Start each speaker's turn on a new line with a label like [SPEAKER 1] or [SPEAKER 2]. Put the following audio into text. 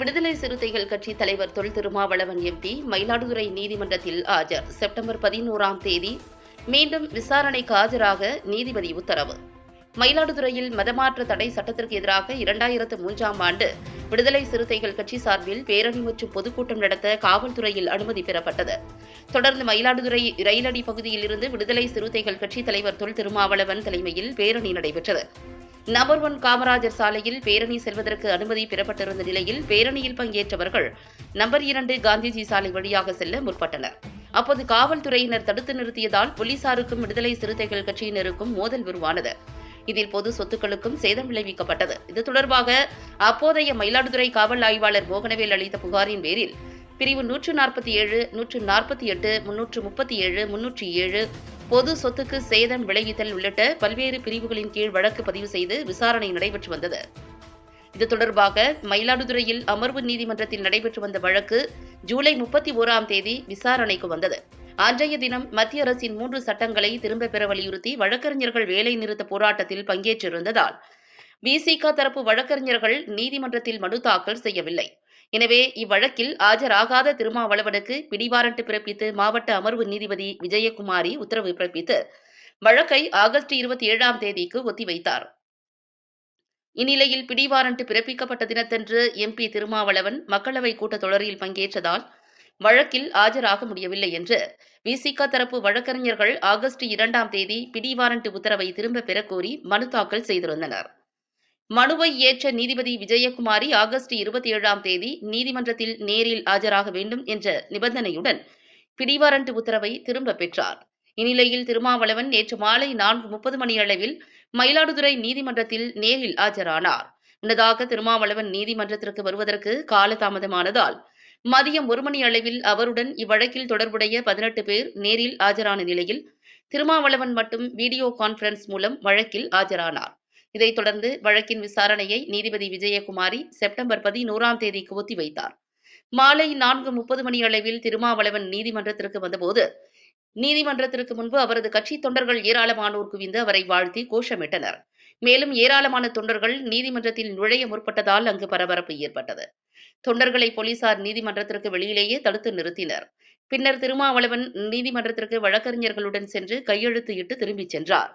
[SPEAKER 1] விடுதலை சிறுத்தைகள் கட்சி தலைவர் தொல் திருமாவளவன் எம்பி மயிலாடுதுறை நீதிமன்றத்தில் ஆஜர். செப்டம்பர் பதினோராம் தேதி மீண்டும் விசாரணைக்கு ஆஜராக நீதிபதி உத்தரவு. மயிலாடுதுறையில் மதமாற்ற தடை சட்டத்திற்கு எதிராக இரண்டாயிரத்து மூன்றாம் ஆண்டு விடுதலை சிறுத்தைகள் கட்சி சார்பில் பேரணி மற்றும் பொதுக்கூட்டம் நடத்த காவல்துறையில் அனுமதி பெறப்பட்டது. தொடர்ந்து மயிலாடுதுறை ரயிலடி பகுதியில் இருந்து விடுதலை சிறுத்தைகள் கட்சி தலைவர் தொல் திருமாவளவன் தலைமையில் பேரணி நடைபெற்றது. நம்பர் ஒன் காமராஜர் சாலையில் பேரணி செல்வதற்கு அனுமதி பெறப்பட்டிருந்த நிலையில் பேரணியில் பங்கேற்றவர்கள் நம்பர் இரண்டு காந்திஜி சாலை வழியாக செல்ல முற்பட்டனர். அப்போது காவல்துறையினர் தடுத்து நிறுத்தியதால் போலீசாருக்கும் விடுதலை சிறுத்தைகள் கட்சியினருக்கும் மோதல் உருவானது. இதில் பொது சொத்துக்களுக்கும் சேதம் விளைவிக்கப்பட்டது. இது தொடர்பாக அப்போதைய மயிலாடுதுறை காவல் ஆய்வாளர் மோகனவேல் அளித்த புகாரின் பேரில் பிரிவு நூற்று நாற்பத்தி ஏழு நூற்று நாற்பத்தி எட்டு முன்னூற்று முப்பத்தி ஏழு முன்னூற்றி ஏழு பொது சொத்துக்கு சேதம் விளைவித்தல் உள்ளிட்ட பல்வேறு பிரிவுகளின் கீழ் வழக்கு பதிவு செய்து விசாரணை நடைபெற்று வந்தது. இது தொடர்பாக மயிலாடுதுறையில் அமர்வு நீதிமன்றத்தில் நடைபெற்று வந்த வழக்கு ஜூலை முப்பத்தி ஓராம் தேதி விசாரணைக்கு வந்தது. அன்றைய தினம் மத்திய அரசின் மூன்று சட்டங்களை திரும்பப் பெற வலியுறுத்தி வழக்கறிஞர்கள் வேலை நிறுத்த போராட்டத்தில் பங்கேற்றிருந்ததால் விசிக தரப்பு வழக்கறிஞர்கள் நீதிமன்றத்தில் மனு தாக்கல் செய்யவில்லை. எனவே இவ்வழக்கில் ஆஜராகாத திருமாவளவனுக்கு பிடிவாரண்ட் பிறப்பித்து மாவட்ட அமர்வு நீதிபதி விஜயகுமாரி உத்தரவு பிறப்பித்து வழக்கை ஆகஸ்ட் இருபத்தி ஏழாம் தேதிக்கு ஒத்திவைத்தார். இந்நிலையில் பிடிவாரண்ட் பிறப்பிக்கப்பட்ட தினத்தன்று எம்பி திருமாவளவன் மக்களவை கூட்டத்தொடரில் பங்கேற்றதால் வழக்கில் ஆஜராக முடியவில்லை என்று விசிக தரப்பு வழக்கறிஞர்கள் ஆகஸ்ட் இரண்டாம் தேதி பிடிவாரண்ட் உத்தரவை திரும்பப் பெறக்கோரி மனு தாக்கல் செய்திருந்தனர். மனுவை ஏற்ற நீதிபதி விஜயகுமாரி ஆகஸ்ட் இருபத்தி ஏழாம் தேதி நீதிமன்றத்தில் நேரில் ஆஜராக வேண்டும் என்ற நிபந்தனையுடன் பிடிவாரண்ட் உத்தரவை திரும்பப் பெற்றார். இந்நிலையில் திருமாவளவன் நேற்று மாலை நான்கு முப்பது மணி அளவில் மயிலாடுதுறை நீதிமன்றத்தில் நேரில் ஆஜரானார். முன்னதாக திருமாவளவன் நீதிமன்றத்திற்கு வருவதற்கு காலதாமதமானதால் மதியம் ஒரு மணி அளவில் அவருடன் இவ்வழக்கில் தொடர்புடைய பதினெட்டு பேர் நேரில் ஆஜரான நிலையில் திருமாவளவன் மட்டும் வீடியோ கான்பரன்ஸ் மூலம் வழக்கில் ஆஜரானார். இதைத் தொடர்ந்து வழக்கின் விசாரணையை நீதிபதி விஜயகுமாரி செப்டம்பர் பதினோராம் தேதிக்கு ஒத்திவைத்தார் மாலை நான்கு முப்பது மணி அளவில் திருமாவளவன் நீதிமன்றத்திற்கு வந்தபோது நீதிமன்றத்திற்கு முன்பு அவரது கட்சி தொண்டர்கள் ஏராளமானோர் குவிந்து அவரை வாழ்த்தி கோஷமிட்டனர். மேலும் ஏராளமான தொண்டர்கள் நீதிமன்றத்தில் நுழைய முற்பட்டதால் அங்கு பரபரப்பு ஏற்பட்டது. தொண்டர்களை போலீசார் நீதிமன்றத்திற்கு வெளியிலேயே தடுத்து நிறுத்தினர். பின்னர் திருமாவளவன் நீதிமன்றத்திற்கு வழக்கறிஞர்களுடன் சென்று கையெழுத்து இட்டு திரும்பிச் சென்றார்.